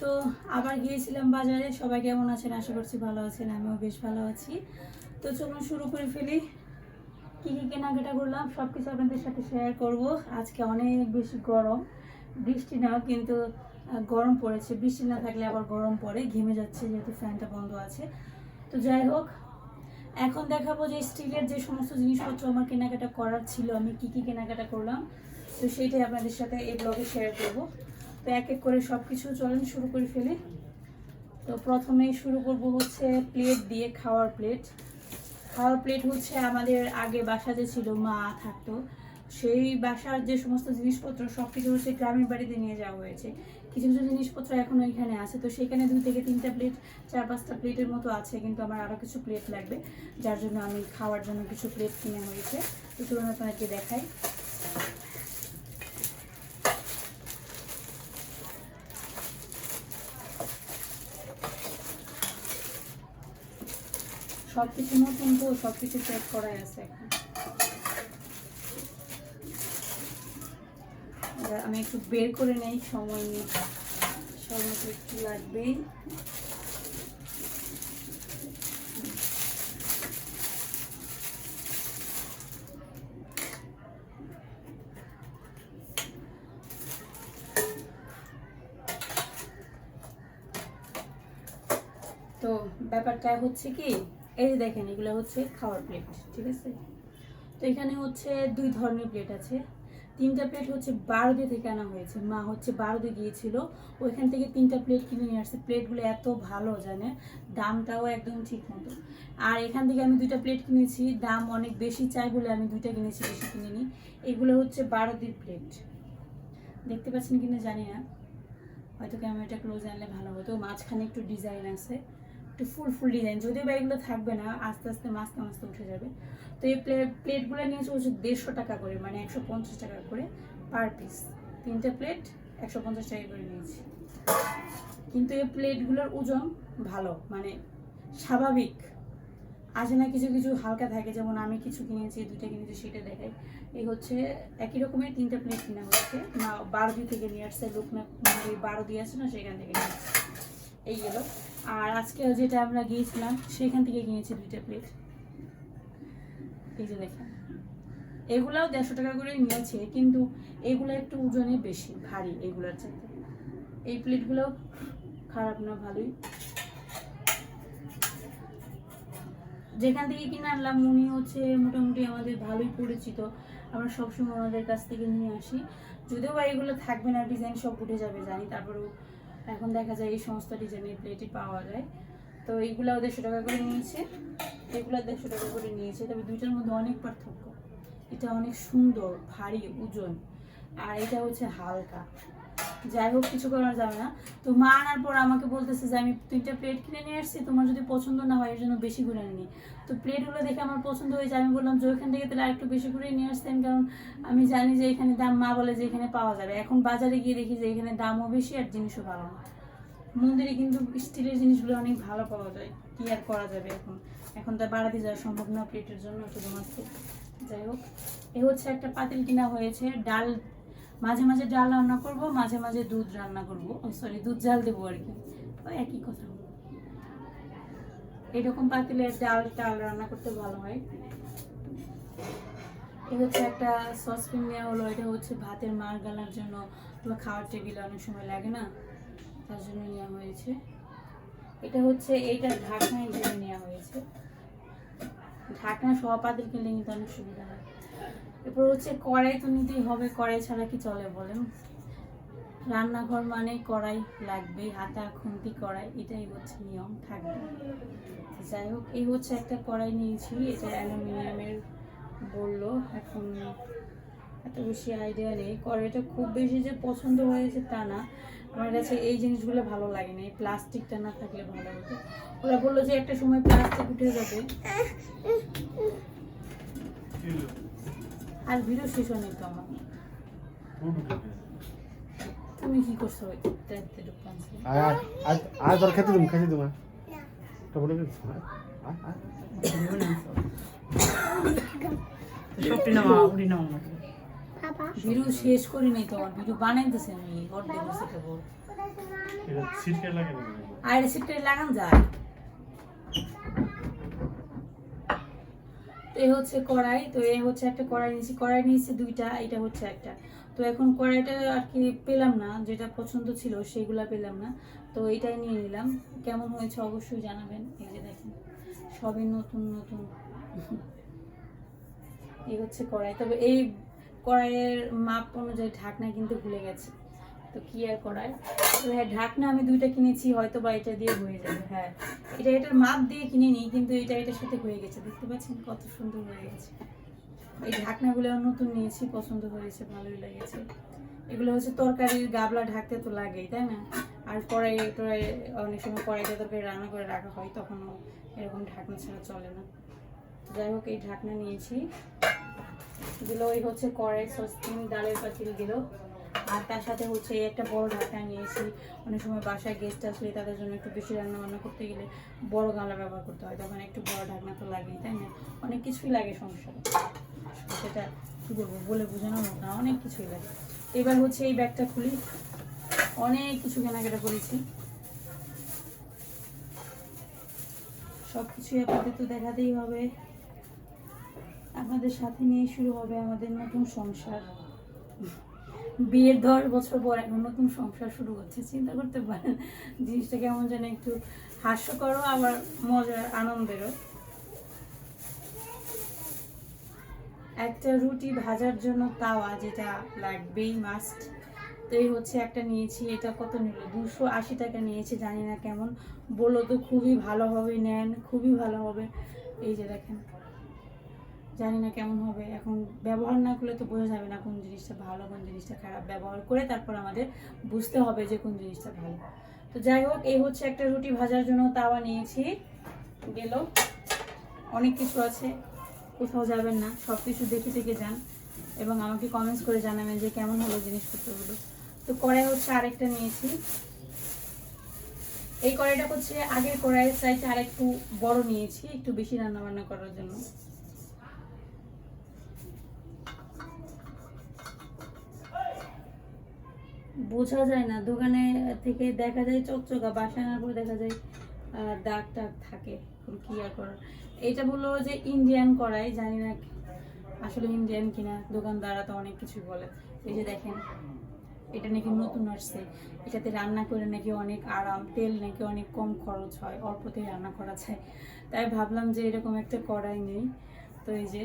তো আবার গিয়েছিলাম বাজারে। সবাই কেমন আছেন? আশা করছি ভালো আছেন, আমিও বেশ ভালো আছি। তো চলুন শুরু করে ফেলি। কী কী কেনাকাটা করলাম সব কিছু আপনাদের সাথে শেয়ার করব। আজকে অনেক বেশি গরম। বৃষ্টি নাও, কিন্তু গরম পড়েছে। বৃষ্টি না থাকলে আবার গরম পড়ে, ঘেমে যাচ্ছে যেহেতু ফ্যানটা বন্ধ আছে। তো যাই হোক, এখন দেখাবো যে স্টিলের যে সমস্ত জিনিসপত্র আমার কেনাকাটা করার ছিল, আমি কি কি কেনাকাটা করলাম। তো সেইটাই আপনাদের সাথে এই ব্লগে শেয়ার করব। তো এক এক করে সব কিছু চলেন, শুরু করে ফেলি। তো প্রথমেই শুরু করব হচ্ছে প্লেট দিয়ে খাওয়ার প্লেট খাওয়ার প্লেট হচ্ছে আমাদের আগে বাসা যে ছিল, মা থাকতো, সেই বাসার যে সমস্ত জিনিসপত্র সব কিছু হচ্ছে গ্রামের বাড়িতে নিয়ে যাওয়া হয়েছে। কিছু কিছু জিনিসপত্র এখনও এখানে আছে, তো সেখানে দুই থেকে তিনটা প্লেট চার পাঁচটা প্লেটের মতো আছে, কিন্তু আমার আরও কিছু প্লেট লাগবে, যার জন্য আমি খাওয়ার জন্য কিছু প্লেট কিনে হয়েছে। তো চলুন আপনাকে দেখাই। সব কিছু নতুন তো সব কিছু প্যাক করাই আছে এখন। আমি একটু বের করে নেই, সময় নিই। সময় একটু লাগবেই। তো ব্যাপারটা হচ্ছে কি এই যে দেখেন, এগুলো হচ্ছে খাওয়ার প্লেট ঠিক আছে? তো এখানে হচ্ছে দুই ধরনের প্লেট আছে। তিনটা প্লেট হচ্ছে বারোদে থেকে আনা হয়েছে। মা হচ্ছে বারোদে গিয়েছিল, ওইখান থেকে তিনটা প্লেট কিনে নিয়ে আসছে। প্লেটগুলো এত ভালো জানে দামটাও একদম ঠিক মতো। আর এখান থেকে আমি দুইটা প্লেট কিনেছি। দাম অনেক বেশি চাই বলে আমি দুইটা কিনেছি, বেশি কিনিনি। এগুলো হচ্ছে বারোদির প্লেট দেখতে পাচ্ছেন কিনা জানি না। হয়তো ক্যামেরাটা ক্লোজ আনলে ভালো হতো। মাঝখানে একটু ডিজাইন আছে। একটু ফুল ফুল ডিজাইন যদিও বা এগুলো থাকবে না, আস্তে আস্তে মাস্তে মাস্তে উঠে যাবে। তো এই প্লেট প্লেটগুলো নিয়েছে হচ্ছে দেড়শো টাকা করে মানে একশো পঞ্চাশ টাকা করে পার পিস তিনটে প্লেট একশো পঞ্চাশ টাকা করে নিয়েছি। কিন্তু এই প্লেটগুলোর ওজন ভালো মানে স্বাভাবিক। আছে না কিছু কিছু হালকা থাকে, যেমন আমি কিছু কিনেছি, দুইটা কিনেছি, সেটা দেখাই। এই হচ্ছে একই রকমের তিনটা প্লেট কিনা হচ্ছে। না বারোদি থেকে নিয়ে আসছে লোকনাথ মন্দির বারোদি আছে না, সেখান থেকে নিয়ে আসছে। এই গেলো। আর আজকে যেটা আমরা গিয়েছিলাম, সেখান থেকে কিনেছি দুইটা প্লেট এই যে দেখেন। এগুলাও দেড়শো টাকা করে নিয়েছে, কিন্তু এগুলো একটু ওজনে বেশি, ভারী এগুলোর চাইতে। এই প্লেটগুলো খারাপ না, ভালোই। যেখান থেকে কিনে আনলাম, উনি হচ্ছে মোটামুটি আমাদের ভালোই পরিচিত। আমরা সবসময় ওনাদের কাছ থেকে নিয়ে আসি। যদিও বা এগুলো থাকবে না, ডিজাইন সব উঠে যাবে, জানি। তারপরেও এখন দেখা যায় এই সমস্ত ডিজাইনের প্লেটই পাওয়া যায়। তো এইগুলো দেড়শো টাকা করে নিয়েছে। এগুলো দেড়শো টাকা করে নিয়েছে। তবে দুইটার মধ্যে অনেক পার্থক্য। এটা অনেক সুন্দর, ভারী ওজন আর এটা হচ্ছে হালকা। যাই হোক, কিছু করা যাবে না। তো মা আনার পর আমাকে বলতেছে যে, আমি তিনটা প্লেট কিনে নিয়ে আসছি, তোমার যদি পছন্দ না হয় এর জন্য বেশি করে নিই তো প্লেটগুলো দেখে আমার পছন্দ হয়েছে। আমি বললাম, যে ওইখান থেকে তাহলে আরেকটু বেশি করে নিয়ে আসতেন, কারণ আমি জানি যে এখানে দাম, মা বলে যে এখানে পাওয়া যাবে। এখন বাজারে গিয়ে দেখি যে এখানে দামও বেশি আর জিনিসও ভালো না। মন্দিরে কিন্তু স্টিলের জিনিসগুলো অনেক ভালো পাওয়া যায়। কি আর করা যাবে এখন? এখন তো বাড়াতে যাওয়া সম্ভব না প্লেটের জন্য, শুধুমাত্র। যাই হোক, এ হচ্ছে একটা পাতিল কিনা হয়েছে, ডাল মাঝে মাঝে ডাল রান্না করব, মাঝে মাঝে দুধ রান্না করব। সরি দুধ জাল দেবো আর কি। ওই একই কথা। এরকম পাতিলে ডাল ডাল রান্না করতে ভালো হয়। এই হচ্ছে একটা সসপ্যান নেওয়া হলো, এটা হচ্ছে ভাতের মার গালার জন্য। বা খাওয়ার টেবিলে অনেক সময় লাগে না, তার জন্য নেওয়া হয়েছে। এটা হচ্ছে, এইটা ঢাকনা হিসেবে নেওয়া হয়েছে। ঢাকনা সহ পাতিল কিনলে কিন্তু অনেক সুবিধা হয়। এরপর হচ্ছে কড়াই তো নিতেই হবে, কড়াই ছাড়া কি চলে বলেন? রান্নাঘর মানে কড়াই লাগবে হাতা খুন্তি, কড়াই, এটাই হচ্ছে নিয়ম, থাকবে। যাই হোক, এই হচ্ছে একটা কড়াই নিয়েছি, এটা অ্যালুমিনিয়ামের বলল, এখন এত বেশি আইডিয়া নেই। কড়াইটা খুব বেশি যে পছন্দ হয়েছে তা না, আমার কাছে এই জিনিসগুলো ভালো লাগে না, এই প্লাস্টিকটা না থাকলে ভালো হতো। ওরা বলল যে একটা সময় প্লাস্টিক উঠে যাবে। আর ভিডিও শেষ হয়নি তো আমার। তুমি কি করছ? আর আর তোর খেতে তুমি খেতে তোমার তো বলে ভিডিও শেষ করিনি তো আমার ভিডিও বানাইতেছে আমি অর্ধেক বসে আর রেসিপিটা লাগান যায়। এই হচ্ছে কড়াই, তো এ হচ্ছে একটা কড়াই নিয়েছি। কড়াই নিয়েছি দুইটা এটা হচ্ছে একটা। তো এখন কড়াইটা আর কি পেলাম না, যেটা পছন্দ ছিল সেগুলা পেলাম না। তো এটাই নিয়ে নিলাম। কেমন হয়েছে অবশ্যই জানাবেন। এই যে দেখেন, সবই নতুন নতুন। এই হচ্ছে কড়াই। তবে এই কড়াইয়ের মাপ অনুযায়ী ঢাকনা কিন্তু ভুলে গেছি। তো কি আর করার? তো হ্যাঁ ঢাকনা আমি দুইটা কিনেছি হয়তো বা এটা দিয়ে হয়ে যাবে হ্যাঁ। এটা এটার মাপ দিয়ে কিনে নিই, কিন্তু এটা এটার সাথে হয়ে গেছে। দেখতে পাচ্ছেন কত সুন্দর হয়ে গেছে। এই ঢাকনাগুলো নতুন নিয়েছি, পছন্দ হয়েছে, ভালোই লেগেছে। এগুলো হচ্ছে তরকারির গাবলা ঢাকতে তো লাগেই, তাই না? আর কড়াই, টড়াই, অনেক সময় কড়াইতে তরকারি রান্না করে রাখা হয়, তখনও এরকম ঢাকনা ছাড়া চলে না। যাই হোক, এই ঢাকনা নিয়েছি। দিল ওই হচ্ছে কড়াই সস্তিন ডালের পাতিল দিল। আর তার সাথে হচ্ছে একটা বড় ঢাকনা নিয়েছি অনেক সময় বাসায় গেস্ট আসলে তাদের জন্য একটু বেশি রান্না বান্না করতে গেলে বড় গামলা ব্যবহার করতে হয়। তখন একটু বড় ঢাকনা তো লাগেই, তাই না? অনেক কিছুই লাগে সংসারে সেটা কী বলব, বলে বোঝানোর মতো না, অনেক কিছুই লাগে। এবার হচ্ছে এই ব্যাগটা খুলি। অনেক কিছু কেনাকাটা করেছি। সব কিছুই আপনাদের তো দেখাতেই হবে। আপনাদের সাথে নিয়ে শুরু হবে আমাদের নতুন সংসার। বিয়ের দশ বছর পর এখন নতুন সংসার শুরু হচ্ছে, চিন্তা করতে পারেন। জিনিসটা কেমন যেন একটু হাস্যকরও আবার মজার, আনন্দেরও। একটা রুটি ভাজার জন্য তাওয়া যেটা লাগবেই মাস্ট তো এই হচ্ছে একটা নিয়েছি, এটা কত নিল? দুশো আশি টাকা নিয়েছি, জানি না কেমন। বলল তো খুবই ভালো হবে, নেন, খুবই ভালো হবে। এই যে দেখেন। জানি না কেমন হবে। এখন ব্যবহার না করলে তো বোঝা যাবে না কোন জিনিসটা ভালো, কোন জিনিসটা খারাপ। ব্যবহার করে তারপর আমাদের বুঝতে হবে যে কোন জিনিসটা ভালো। তো যাই হোক, এই হচ্ছে একটা রুটি ভাজার জন্য তাওয়া নিয়েছি। গেল। অনেক কিছু আছে। কোথাও যাবেন না। সব কিছু দেখে দেখে যান এবং আমাকে কমেন্টস করে জানাবেন যে কেমন হলো জিনিসপত্রগুলো। তো কড়াই হচ্ছে আরেকটা নিয়েছি। এই কড়াইটা হচ্ছে আগের কড়াইয়ের চাইতে আরেকটু বড় নিয়েছি, একটু বেশি রান্না বান্না করার জন্য। বোঝা যায় না। দোকানে থেকে দেখা যায় চকচকা, বাসায় আনার পর দেখা যায় দাগ টাগ থাকে। কি আর করার? এটা বলল যে ইন্ডিয়ান কড়াই, জানি না আসলে ইন্ডিয়ান কিনা। দোকানদাররা তো অনেক কিছু বলে। এই যে দেখেন, এটা নাকি নতুন আসছে। এটাতে রান্না করে নাকি অনেক আরাম, তেল নাকি অনেক কম খরচ হয়, অল্পতেই রান্না করা যায়। তাই ভাবলাম যে এরকম একটা কড়াই নেই। তো এই যে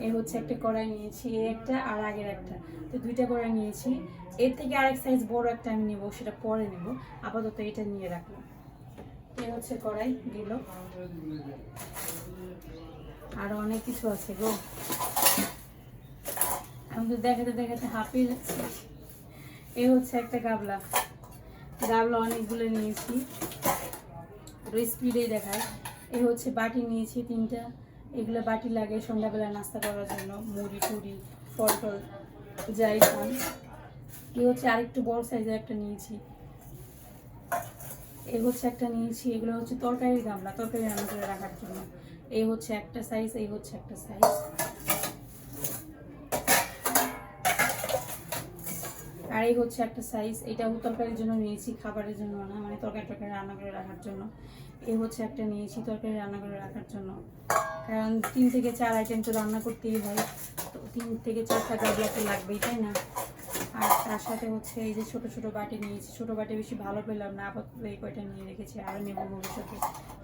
এ হচ্ছে একটা কড়াই নিয়েছি এই একটা আর আগের একটা। তো দুইটা কড়াই নিয়েছি। এর থেকে আরেক সাইজ বড় একটা আমি নেব, সেটা পরে নেব। আপাতত এটা নিয়ে রাখলাম। এই হচ্ছে কড়াই গেল। আরও অনেক কিছু আছে গো। আমি তো দেখাতে দেখাতে হাঁপিয়ে যাচ্ছি। এই হচ্ছে একটা গাবলা। গাবলা অনেকগুলো নিয়েছি। স্পিডে দেখায়। এই হচ্ছে বাটি নিয়েছি তিনটা। এগুলো বাটি লাগে সন্ধ্যাবেলা নাস্তা করার জন্য, মুড়ি টুড়ি ফল টল যাই খান। এই হচ্ছে আরেকটু বড় সাইজের একটা নিয়েছি। এই হচ্ছে একটা নিয়েছি, এগুলো হচ্ছে তরকারির গামলা, তরকারি রান্না করে রাখার জন্য। এই হচ্ছে একটা সাইজ এই হচ্ছে একটা সাইজ আর এই হচ্ছে একটা সাইজ এটা তরকারির জন্য নিয়েছি, খাবারের জন্য না মানে তরকারি টরকারি রান্না করে রাখার জন্য। এই হচ্ছে একটা নিয়েছি, তরকারি রান্না করে রাখার জন্য। কারণ তিন থেকে চার আইটেম তো রান্না করতেই হয়। তো তিন থেকে চারটা গাবলা তো লাগবেই, তাই না? আর তার সাথে হচ্ছে এই যে ছোট ছোট বাটি নিয়েছি, ছোট বাটি বেশি ভালো পেলাম না, আপাতত এই কয়টা নিয়ে রেখেছি আরও নেব ভবিষ্যতে,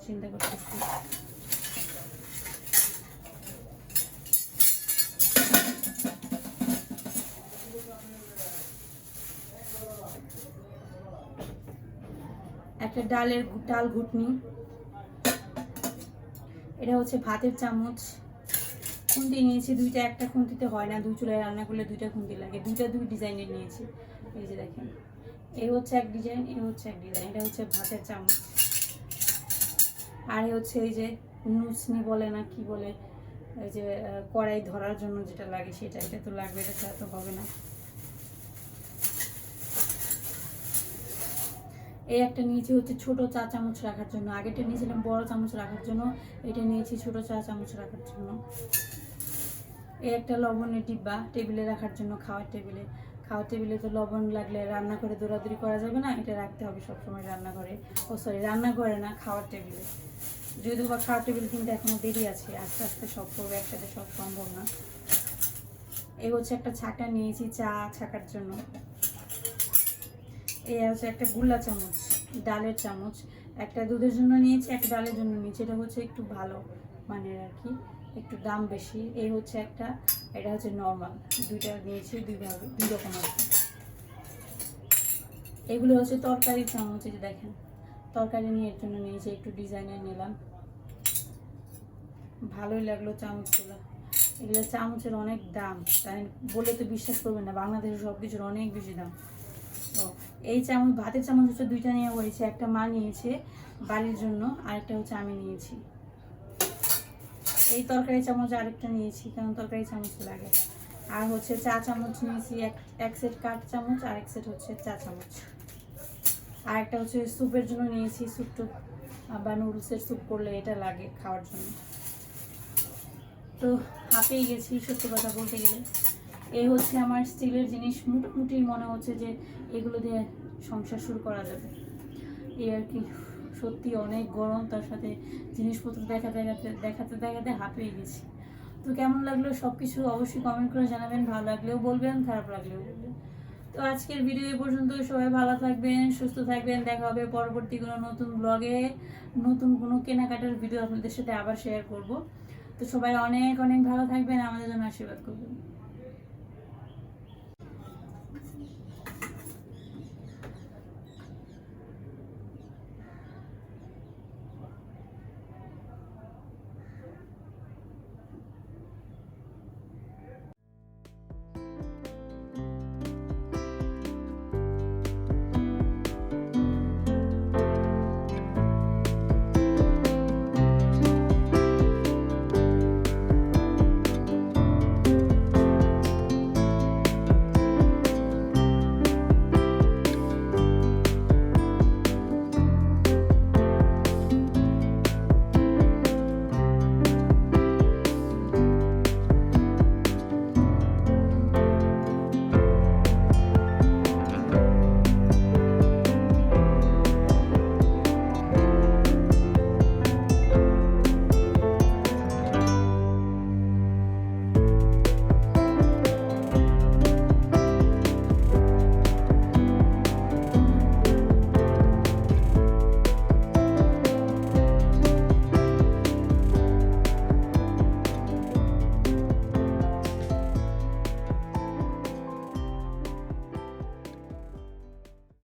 চিন্তা করতেছি। একটা ডালের ডাল ঘুটনি। এটা হচ্ছে ভাতের চামচ। খুন্তি নিয়েছি, দুইটা একটা খুন্তিতে হয় না, দুই চুলায় রান্না করলে দুইটা খুন্তি লাগে। দুইটা দুই ডিজাইনের নিয়েছি। এই যে দেখেন এই হচ্ছে এক ডিজাইন এই হচ্ছে এক ডিজাইন, এটা হচ্ছে ভাতের চামচ। আর হচ্ছে এই যে নুসনি বলে না কি বলে, এই যে কড়াই ধরার জন্য যেটা লাগে সেটা, এটা তো লাগবে, এটা তো হবে না। এই একটা নিয়েছি হচ্ছে ছোট চা চামচ রাখার জন্য। আগেটা নিয়েছিলাম বড় চামচ রাখার জন্য, এটা নিয়েছি ছোট চা চামচ রাখার জন্য। এই একটা লবণের ডিব্বা টেবিলে রাখার জন্য, খাওয়ার টেবিলে। খাওয়ার টেবিলে তো লবণ লাগলে রান্না করে দৌড়াদৌড়ি করা যাবে না, এটা রাখতে হবে সবসময় রান্নাঘরে। ও সরি রান্না করে না, খাওয়ার টেবিলে। যদিও বা খাওয়ার টেবিল কিন্তু এখনও দেরি আছে, আস্তে আস্তে সব করব, একসাথে সব সম্ভব না। এই হচ্ছে একটা ছাকা নিয়েছি চা ছাকার জন্য। এই হচ্ছে একটা গুল্লা চামচ, ডালের চামচ। একটা দুধের জন্য নিয়েছি, একটা ডালের জন্য নিয়েছি। এটা হচ্ছে একটু ভালো মানের আর কি, একটু দাম বেশি। এই হচ্ছে একটা, এটা হচ্ছে নর্মাল দুইটা নিয়েছি দুইভাবে দুই রকম আছে এগুলো হচ্ছে তরকারি চামচ যে দেখেন। তরকারি নিয়ে এর জন্য নিয়েছি, একটু ডিজাইনের নিলাম। ভালোই লাগল চামচগুলো। এগুলো চামচের অনেক দাম, তাই বলে তো বিশ্বাস করবেন না, বাংলাদেশে সব কিছুর অনেক বেশি দাম। এই চামচ, ভাতের চামচ হচ্ছে দুইটা নেওয়া হয়েছে, একটা মা নিয়েছে বাড়ির জন্য, আরেকটা হচ্ছে আমি নিয়েছি। এই তরকারি চামচ আরেকটা নিয়েছি কারণ তরকারি চামচ লাগে? আর হচ্ছে চা চামচ নিয়েছি, এক এক সেট কাঠ চামচ, আর এক সেট হচ্ছে চা চামচ। আর একটা হচ্ছে স্যুপের জন্য নিয়েছি, স্যুপ টুপ বা নুডলসের স্যুপ করলে এটা লাগে খাওয়ার জন্য। তো হাঁপিয়ে গেছি, সত্যি কথা বলতে গেলে। এই হচ্ছে আমার স্টিলের জিনিস মোটামুটি মনে হচ্ছে যে এগুলো দিয়ে সংসার শুরু করা যাবে। এই আর কি, সত্যি অনেক গরম, তার সাথে জিনিসপত্র দেখাতে দেখাতে দেখাতে দেখাতে হাঁপিয়ে গেছি। তো কেমন লাগল সব কিছু অবশ্যই কমেন্ট করে জানাবেন, ভালো লাগলেও বলবেন, খারাপ লাগলেও বলবেন। তো আজকের ভিডিও এ পর্যন্ত, সবাই ভালো থাকবেন, সুস্থ থাকবেন, দেখা হবে পরবর্তী কোনো নতুন ব্লগে নতুন কোনো কেনাকাটার ভিডিও আপনাদের সাথে আবার শেয়ার করব। তো সবাই অনেক অনেক ভালো থাকবেন, আমাদের জন্য আশীর্বাদ করবেন।